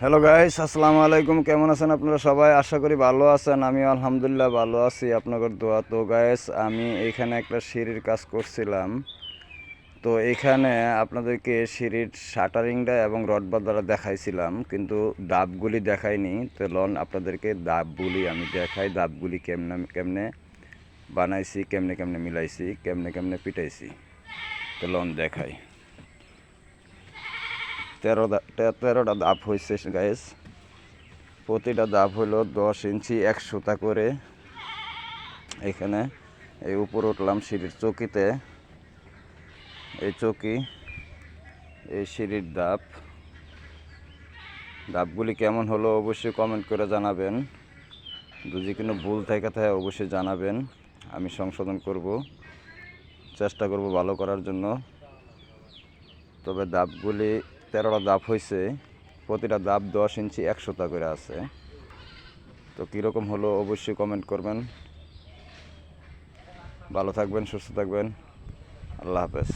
Hello guys আসসালামু আলাইকুম কেমন আছেন আপনারা সবাই? আশা করি ভালো আছেন। আমি আলহামদুলিল্লাহ ভালো আছি। আপনাদের দোয়া। তো গাইস আমি এইখানে একটা সিঁড়ির কাজ করছিলাম। তো, এখানে আপনাদেরকে সিঁড়ির শাটারিংটা এবং রড বাঁধাটা দেখাইছিলাম। কিন্তু দাবগুলি দেখাইনি। তো লন আপনাদেরকে দাবগুলি আমি দেখাই। দাবগুলি কেমনে কেমনে বানাইছি, কেমনে কেমনে মিলাইছি, কেমনে কেমনে পিটাইছি। তো লন দেখাই। তেরো তেরোটা ধাপ হয়েছে গাইস প্রতিটা ধাপ হলো দশ ইঞ্চি, এক সুতা করে। এখানে এই উপর উঠলাম সিঁড়ির চকিতে। এই চকি, এই সিঁড়ির ধাপ ধাপগুলি কেমন হলো অবশ্যই কমেন্ট করে জানাবেন। যদি কোনো ভুল থেকে থাকে অবশ্যই জানাবেন। আমি সংশোধন করব। চেষ্টা করব ভালো করার জন্য। তবে দাবগুলি তেরোটা দাপ হয়েছে প্রতিটা দাপ দশ ইঞ্চি একশোটা করে আছে। তো কীরকম হলো অবশ্যই কমেন্ট করবেন। ভালো থাকবেন, সুস্থ থাকবেন। আল্লাহ হাফেজ।